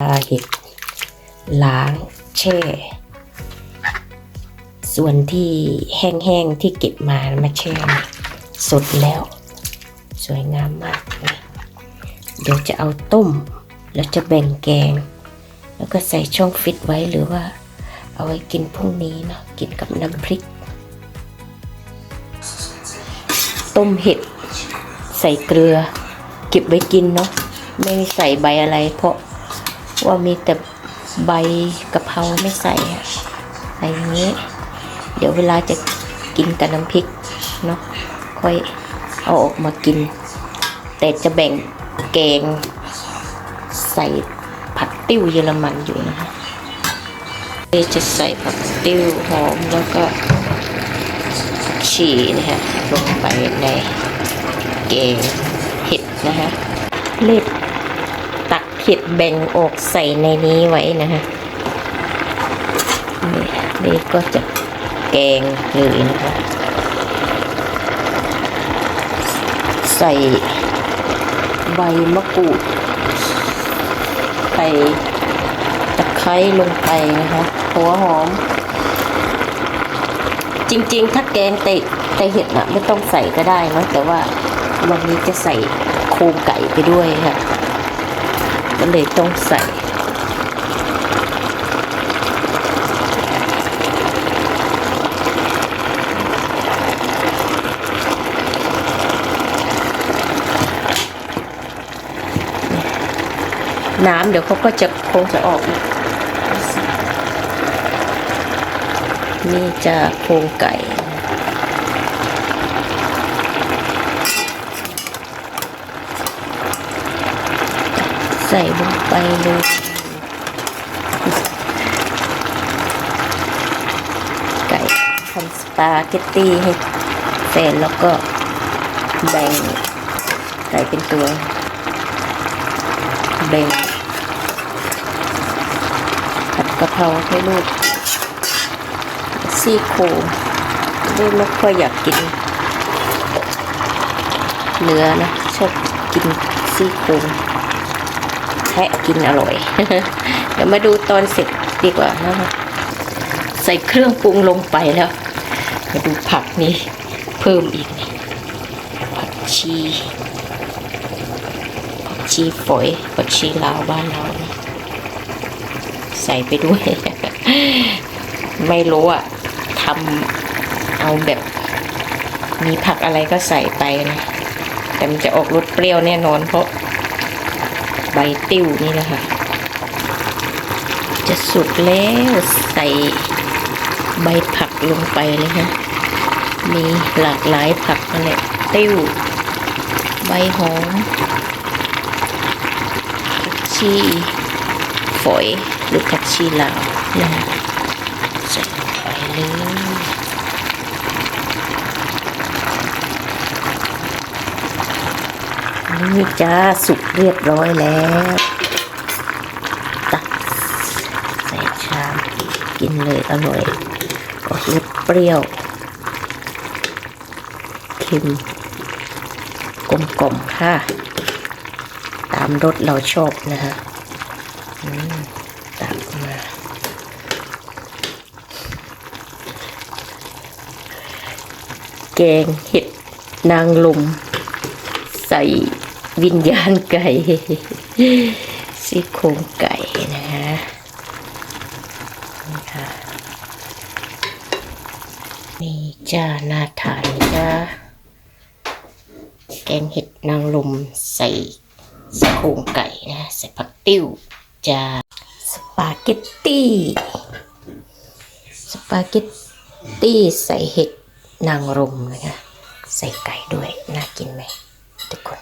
าเห็ดล้างแช่ ส่วนที่แห้งๆที่เก็บมามาแช่สดแล้ว สวยงามมาก เดี๋ยวจะเอาต้ม แล้วจะแบ่งแกง แล้วก็ใส่ช่องฟิตไว้หรือว่า เอาไว้กินพรุ่งนี้เนาะกินกับน้ำพริก ต้มเห็ด ใส่เกลือ เก็บไว้กินเนาะไม่ใส่ใบอะไรเพราะ ว่ามีแต่ใบกะเพราไม่ใส่อะใส่อย่างนี้ เดี๋ยวเวลาจะกินกับน้ำพริกเนาะค่อยเอาออกมากิน แต่จะแบ่งแกงใส่ผัดติ้วเยอรมันอยู่นะคะจะใส่ผัดติ้วหอมแล้วก็ฉี่นะฮะลงไปในแกงเห็ดนะคะเล็ด ตักเห็ดแบ่งออกใส่ในนี้ไว้นะฮะนี่นี่ก็จะแกงเลยนะคะ ใส่ใบมะกรูดใส่ตะไคร้ลงไปนะคะ หัวหอม จริงๆ ถ้าแกงเตะแต่เห็ดนะไม่ต้องใส่ก็ได้นะแต่ว่าวันนี้จะใส่โครงไก่ไปด้วยค่ะ ก็เลยต้องใส่น้ำเดี๋ยวเขาก็จะคงจะออกอีกนี่จะโครงไก่ ใส่ลงไปเลยไก่ทำสปาเกตตี้ให้แฟนแล้วก็แบ่งไก่เป็นตัว แบ่งผัดกะเพราให้ลูกซี่โครงลูกไม่ค่อยอยากกิน เนื้อนะ ชอบกินซี่โครง แทะกินอร่อย เดี๋ยวมาดูตอนเสร็จดีกว่านะคะใส่เครื่องปรุงลงไปแล้ว มาดูผักนี้เพิ่มอีกนี่ผักชีผักชีฝอยผักชีลาวบ้านเรานะใส่ไปด้วย ไม่รู้อะทำเอาแบบ มีผักอะไรก็ใส่ไปนะแต่มันจะออกรสเปรี้ยวแน่นอนเพราะ บติ้วนี่แหละค่ะ จะสุกแล้วใส่ใบผักลงไปเลยฮะมีหลากหลายผักนั่นแหละติ้ว ใบหอมชีฝอยหรือผักชีลาวนะใส่ไปเลย นี่จ้าสุกเรียบร้อยแล้วตักใส่ชามกินเลยอร่อยออกรสเปรี้ยวเค็มกลมกล่อมๆค่ะ ตามรสเราชอบนะฮะตักมาแกงเห็ดนางลมใส่ วิญญาณไก่ซี่โครงไก่นะฮะนี่ค่ะนี่จ้าน่าทานจ้าแกงเห็ดนางลมใส่สะโครงไก่นะใส่ผักติ้วจะสปาเกตตี้ สปาเกตตี้ใส่เห็ดนางรมนะคะใส่ไก่ด้วย น่ากินไหมทุกคน